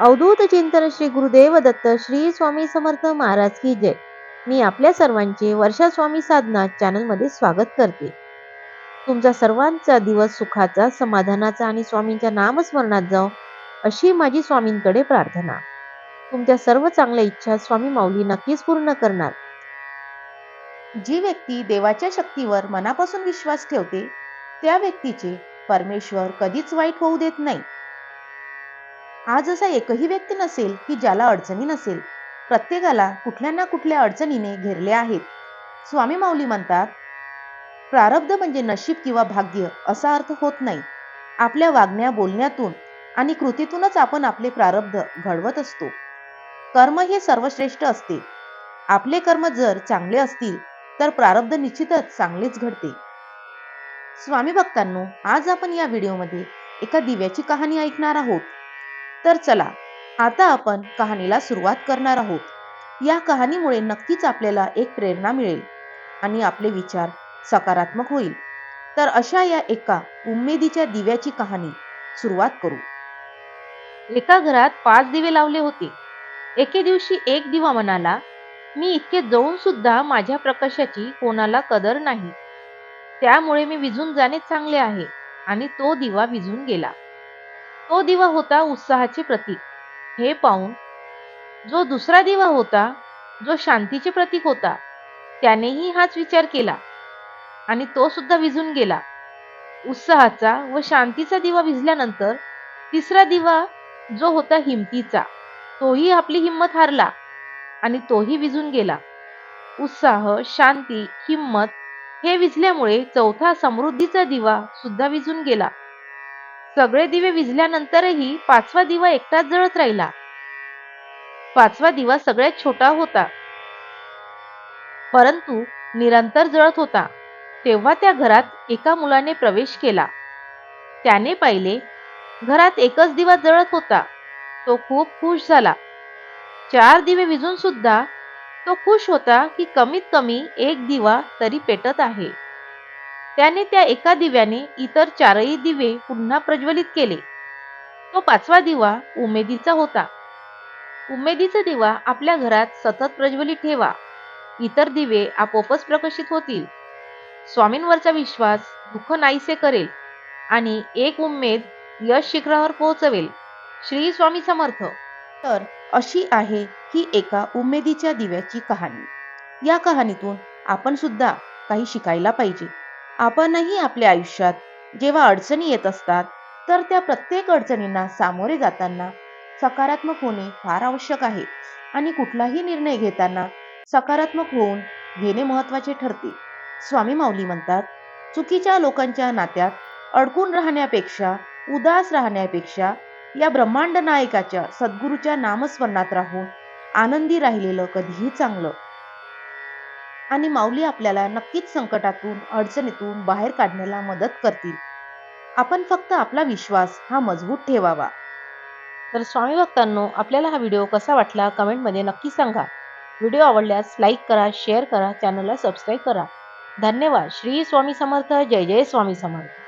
अवधूत चिंतन श्री गुरुदेव दत्त श्री स्वामी समर्थ महाराज की जय. मी आपल्या सर्वांचे वर्षा स्वामी साधना चॅनलमध्ये स्वागत करते. तुमचा सर्वांचा दिवस सुखाचा समाधानाचा आणि स्वामींच्या नामस्मरणात जाओ अशी माझी स्वामींकडे प्रार्थना. तुमच्या सर्व चांगल्या इच्छा स्वामी माऊली नक्कीच पूर्ण करणार. जी व्यक्ती देवाच्या शक्तीवर मनापासून विश्वास ठेवते त्या व्यक्तीचे परमेश्वर कधीच वाईट होऊ देत नाही. आज असा एकही व्यक्ती नसेल की ज्याला अडचणी नसेल प्रत्येकाला कुठल्या ना कुठल्या अडचणीने घेरले आहेत. स्वामी माऊली म्हणतात प्रारब्ध म्हणजे नशीब किंवा भाग्य असा अर्थ होत नाही. आपल्या वागण्या बोलण्यातून आणि कृतीतूनच आपण आपले प्रारब्ध घडवत असतो. कर्म हे सर्वश्रेष्ठ असते. आपले कर्म जर चांगले असतील तर प्रारब्ध निश्चितच चांगलेच घडते. स्वामी भक्तांनो आज आपण या व्हिडिओमध्ये एका दिव्याची कहाणी ऐकणार आहोत. तर चला आता आपण कहाणीला सुरुवात करणार आहोत. या कहाणीमुळे नक्कीच आपल्याला एक प्रेरणा मिळेल आणि आपले विचार सकारात्मक होईल. तर अशा या एका उमेदीच्या दिव्याची कहाणी सुरुवात करू. एका घरात पाच दिवे लावले होते. एके दिवशी एक दिवा म्हणाला मी इतके जाऊन सुद्धा माझ्या प्रकाशाची कोणाला कदर नाही. त्यामुळे मी विझून जाणे चांगले आहे. आणि तो दिवा विझून गेला. तो दिवा होता उत्साहाचे प्रतीक. हे पाहून जो दुसरा दिवा होता जो शांतीचे प्रतीक होता त्यानेही हाच विचार केला आणि तो सुद्धा विझून गेला. उत्साहाचा व शांतीचा दिवा विझल्यानंतर तिसरा दिवा जो होता हिमतीचा तोही आपली हिंमत हारला आणि तोही विझून गेला. उत्साह शांती हिंमत हे विझल्यामुळे चौथा समृद्धीचा दिवा सुद्धा विझून गेला. सगळे दिवे विझल्यानंतरही पाचवा दिवा एकटाच जळत राहिला. पाचवा दिवा सगळ्यात छोटा होता. परंतु निरंतर जळत होता. तेव्हा त्या घरात एका मुलाने प्रवेश केला. त्याने पाहिले घरात एकच दिवा जळत होता. तो खूप खुश झाला. चार दिवे विजून सुद्धा तो खुश होता की कमीत कमी एक दिवा तरी पेटत आहे. त्याने त्या एका दिव्याने इतर चारही दिवे पुन्हा प्रज्वलित केले. तो पाचवा दिवा उमेदीचा होता. उमेदीचा दिवा आपल्या घरात सतत प्रज्वलित ठेवा. इतर दिवे आपोआपच प्रकाशित होतील. स्वामींवरचा विश्वास दुःख नाहीसे करेल आणि एक उमेद यश शिखरावर पोहोचवेल. श्री स्वामी समर्थ. तर अशी आहे ही एका उमेदीच्या दिव्याची कहाणी. या कहाणीतून आपण सुद्धा काही शिकायला पाहिजे. आपणही आपल्या आयुष्यात जेव्हा अडचणी येत असतात तर त्या प्रत्येक अडचणींना सामोरे जाताना सकारात्मक होणे फार आवश्यक आहे आणि कुठलाही निर्णय घेताना सकारात्मक होऊन घेणे महत्त्वाचे ठरते. स्वामी माऊली म्हणतात चुकीच्या लोकांच्या नात्यात अडकून राहण्यापेक्षा उदास राहण्यापेक्षा या ब्रह्मांड नायकाच्या सद्गुरूच्या नामस्मरणात राहून आनंदी राहिलेलं कधीही चांगलं आणि माऊली आपल्याला नक्कीच संकटातून अडचणीतून बाहेर काढण्याला मदत करतील. आपण फक्त आपला विश्वास हा मजबूत ठेवावा. तर स्वामी भक्तांनो आपल्याला हा व्हिडिओ कसा वाटला कमेंटमध्ये नक्की सांगा. व्हिडिओ आवडल्यास लाईक करा शेअर करा चॅनलला सबस्क्राईब करा. धन्यवाद. श्री स्वामी समर्थ. जय जय स्वामी समर्थ.